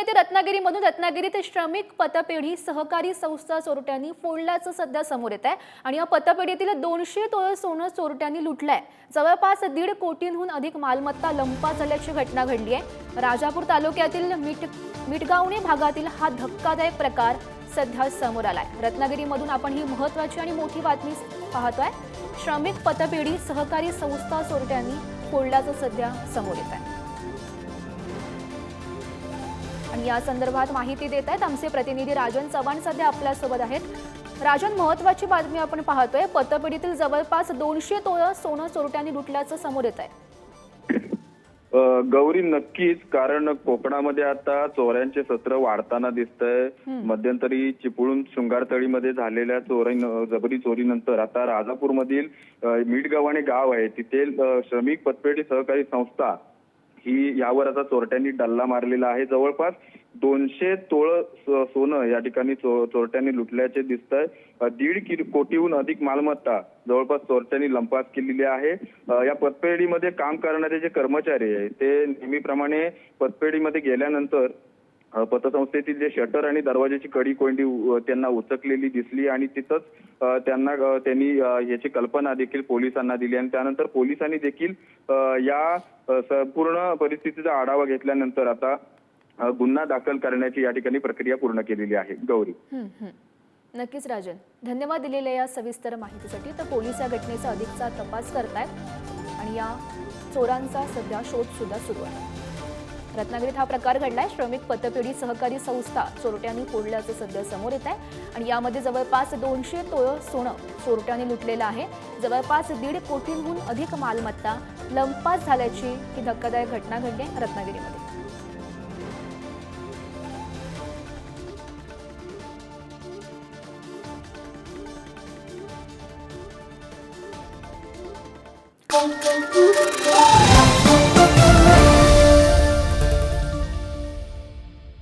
येते रत्नागिरीमधून रत्नागिरीत श्रमिक पतपेढी सहकारी संस्था चोरट्यांनी फोडल्याचं सध्या समोर येत आहे. आणि या पतपेढीतील दोनशे तोळ सोनं चोरट्यांनी लुटलंय. जवळपास दीड कोटींहून अधिक मालमत्ता लंपा झाल्याची घटना घडली आहे. राजापूर तालुक्यातील मिठ मिठगावणे भागातील हा धक्कादायक प्रकार सध्या समोर आलाय. रत्नागिरीमधून आपण ही महत्वाची आणि मोठी बातमी पाहतोय. श्रमिक पतपेढी सहकारी संस्था चोरट्यांनी फोडल्याचं सध्या समोर येत आहे. आणि या संदर्भात माहिती देत आहेत आमचे प्रतिनिधी राजन चव्हाण सध्या आपल्यासोबत आहेत. राजन महत्वाची बातमी आपण पाहतोय पतपेढीतील जवळपास दोनशे तोळं सोनं चोरट्यांनी लुटल्याचं समोर येत आहे गौरी नक्कीच कारण कोकणामध्ये आता चोऱ्यांचे सत्र वाढताना दिसतंय. मध्यंतरी चिपळूण शृंगारतळीमध्ये झालेल्या चोरी जबरी चोरीनंतर आता राजापूरमधील अ, मिठगावाणे गाव आहे. तिथे श्रमिक पतपेढी सहकारी संस्था ही यावर आता चोरट्यांनी डल्ला मारलेला आहे. जवळपास दोनशे तोळ सोनं या ठिकाणी चोरट्यांनी लुटल्याचे दिसत आहे दीड कि- कोटीहून अधिक मालमत्ता जवळपास चोरट्यांनी लंपास केलेली आहे. या पतपेढीमध्ये काम करणारे जे कर्मचारी आहे ते नेहमीप्रमाणे पतपेढीमध्ये गेल्यानंतर पतसंस्थेतील जे शटर आणि दरवाजाची कडी कोंडी त्यांना उचकलेली दिसली आणि तिथंच त्यांना त्यांनी याची कल्पना देखील पोलिसांना दिली आणि त्यानंतर पोलिसांनी देखील या संपूर्ण परिस्थितीचा आढावा घेतल्यानंतर आता गुन्हा दाखल करण्याची या ठिकाणी प्रक्रिया पूर्ण केलेली आहे. गौरी. नक्कीच राजन. धन्यवाद दिलेल्या या सविस्तर माहितीसाठी. तर पोलीस या घटनेचा अधिकचा तपास करतायत आणि या चोरांचा सध्या शोध सुद्धा सुरू आहे. रत्नागिरीत हा प्रकार घडलाय. श्रमिक पतपेढी सहकारी संस्था चोरट्यांनी फोडल्याचं सध्या समोर येत आहे आणि यामध्ये जवळपास दोनशे तोळ सोनं चोरट्यांनी लुटलेलं आहे. जवळपास दीड कोटींहून अधिक मालमत्ता लंपास झाल्याची ही धक्कादायक घटना घडली आहे रत्नागिरीमध्ये. Thank you.